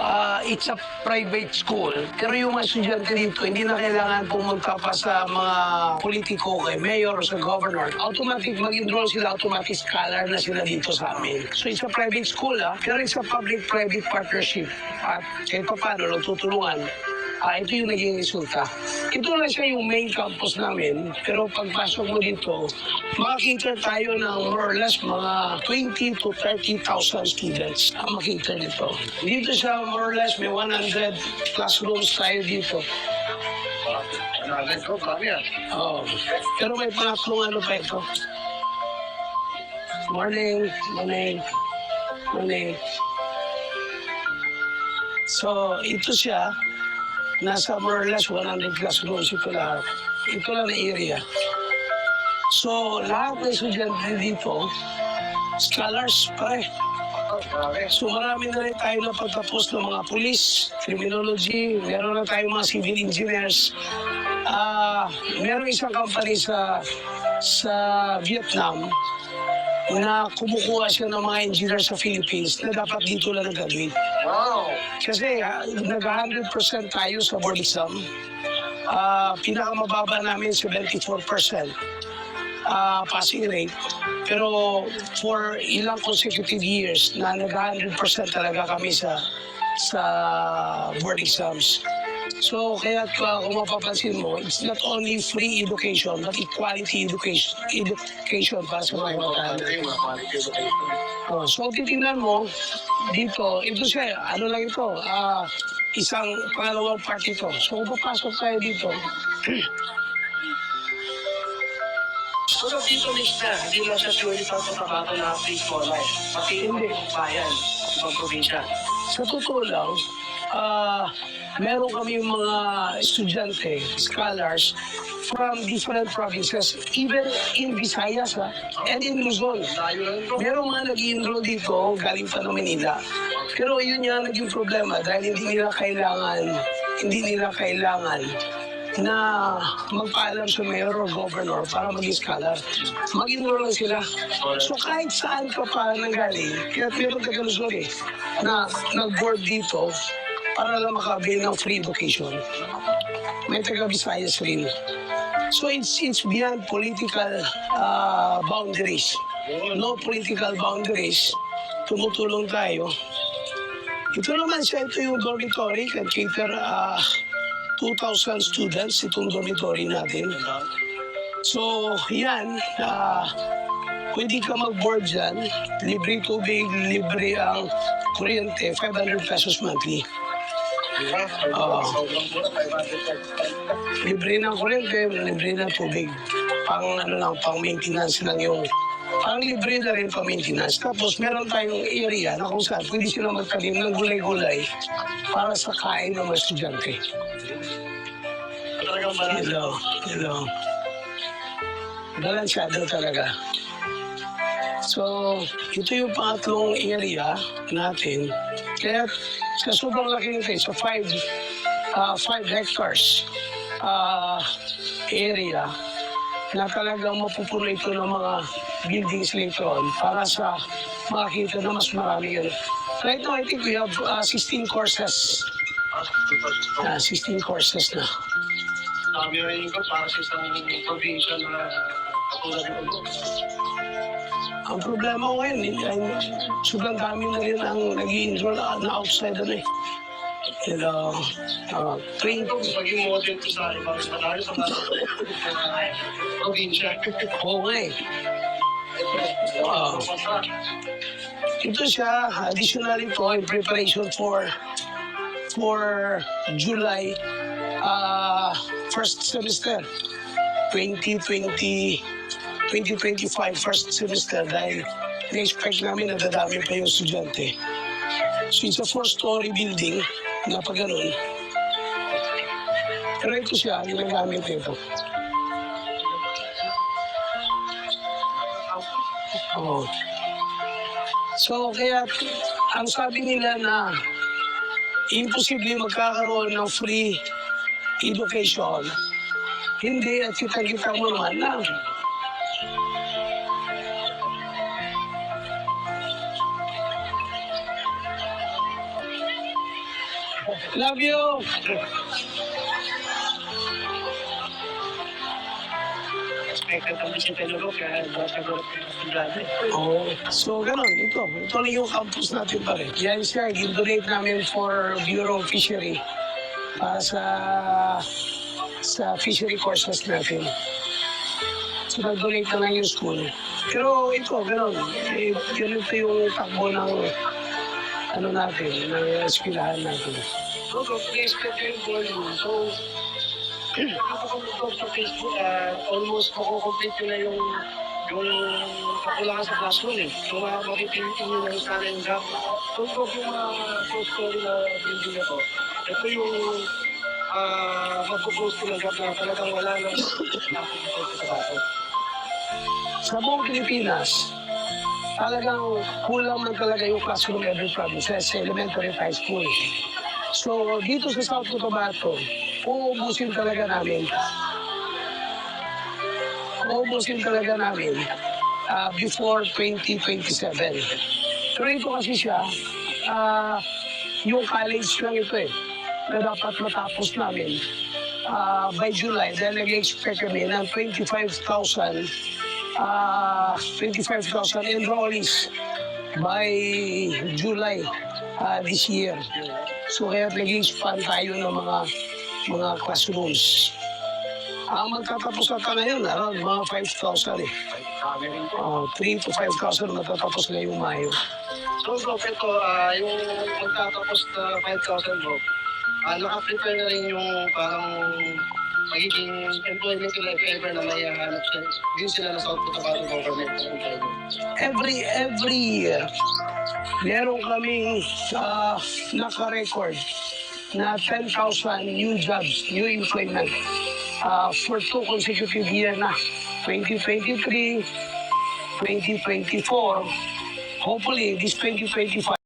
ah, it's a private school. Pero yung mga estudyante dito, hindi na kailangan pumunta pa sa mga politiko, kay mayor o sa governor. Automatic, mag-enroll sila, automatic scholar na sila dito sa amin. So it's a private school, ah. Pero it's a public-private partnership. At kahit pa paano, nagtutulungan. Ah, ito yung naging resulta. Ito lang siya yung main campus namin, pero pagpasok mo dito, makikita tayo ng more or less mga 20 to 30,000 students ang makita dito. Dito siya more or less may 100 classrooms tayo dito. Oh. Pero may pangatlong ano pa ito. Morning, morning, morning. So, ito siya. Nasa more or less 100 classrooms ito lahat. Ito lang na area. So, lahat ng estudyante dito, scholars pare. So, marami na rin tayo na pagtapos ng mga police, criminology, meron na tayong mga civil engineers. Ah, meron isang company sa sa Vietnam na kumukuha siya ng mga engineer sa Philippines na dapat dito lang nag-graduate. Wow! Kasi ah, nag-100% tayo sa board exam. Ah, pinakamababa namin 74% ah, passing rate. Pero for ilang consecutive years na nag-100% talaga kami sa sa board exams. So, kaya uh, kung mapapansin mo, it's not only free education, but equality education, education para sa mga bata. Oh, so titingnan mo, dito, ito siya, ano lang ito, ah, isang pangalawang part ito. So kung papasok tayo dito, Pero dito mister, hindi lang siya purely sa trabaho na preschool life. Pati yung bayan, ibang probinsya. sa totoo lang, ah, meron kami mga estudyante, scholars, from different provinces, even in Visayas ha, and in Luzon. Meron mga nag-enroll dito, galing pa Manila. Pero yun yung naging problema dahil hindi nila kailangan, hindi nila kailangan na magpaalam sa mayor or governor para maging scholar. Mag-enroll lang sila. So kahit saan ka pa nanggaling, kaya meron ka Luzon eh, na nag-board dito para lang makabili ng free education. May taga Visayas rin. So it's, it's beyond political uh, boundaries no political boundaries, tumutulong tayo. Ito naman ito yung dormitory, can cater ah, 2,000 students itong dormitory natin. So, yan, ah, pwede ka mag-board dyan, libre tubig, libre ang kuryente, 500 pesos monthly. Oo. Libre ng kuryente, libre ng tubig. Pang ano lang, pang maintenance lang yung Parang libre na rin pa maintenance. Tapos meron tayong area na kung saan pwede sila magtanim ng gulay-gulay para sa kain ng mga estudyante. Talagang marami. Hello, hello. Balansyado talaga. So, ito yung pangatlong area natin. Kaya sa sobrang laki nito, sa 5 5 hectares ah, area na talagang mapupuno ito ng mga buildings later on para sa makakita na mas marami yun. Right now, I think we have ah, 16 courses. Ah, 16 courses na. Sabi rin ko para sa isang probinsya na katulad nito. Ang problema ko ngayon, eh, ay, sobrang dami na rin ang nag enroll na outside ano eh. Know, uh, train. Ito, maging model ko sa ibang malayo sa probinsya. Oo nga eh. Wow. Ito siya, additionally po, in preparation for for July uh, first semester 2020 2025 first semester dahil na-expect namin na dadami pa yung estudyante. So it's a four-story building na pag ganun. Pero ito siya, yung ito. Oo. So, kaya ang sabi nila na imposible magkakaroon ng free education. Hindi, at kita-kita mo naman na ng estudyante. Oo. So, ganun. Ito. Ito lang yung campus natin pa rin. Yan siya. Gin-donate namin for Bureau of Fishery para sa sa fishery courses natin. So, nag-donate na lang yung school. Pero ito, ganun. Eh, ganito yung takbo ng ano natin, eskwelahan natin. So, expect yung volume. So, sa Facebook, ah, almost makukomplete ko na yung yung kakulangan sa classroom eh. So, uh, makikita nyo na yung current gap. So, ito yung mga uh, story na building na to. Ito yung uh, magpo-post ko ng gap na talagang wala nang. Sa buong Pilipinas, talagang kulang man talaga yung classroom province, sa elementary high school. So, dito sa South Cotabato, uubusin talaga namin. Uubusin talaga namin ah, before 2027. Pero ito kasi siya, ah, yung college lang ito eh, na dapat matapos namin ah, by July. Dahil nag-expect kami ng 25,000 uh, 25,000 enrollees by July uh, this year. So kaya nag-expand tayo ng mga mga classrooms. Ang magtatapos ata ngayon, around mga 5,000 eh. Uh, 3 to 5,000 matatapos ngayong Mayo. So, bro, ito, ah, yung magtatapos na 5,000 bro, ah, naka-prepare na rin yung parang magiging employment nila if ever na may hanap sila. Din sila na South Cotabato government ng employment. Every, every year, meron kaming uh, naka-record na 10,000 new jobs, new employment uh, for two consecutive years na. 2023, 2024, hopefully this 2025,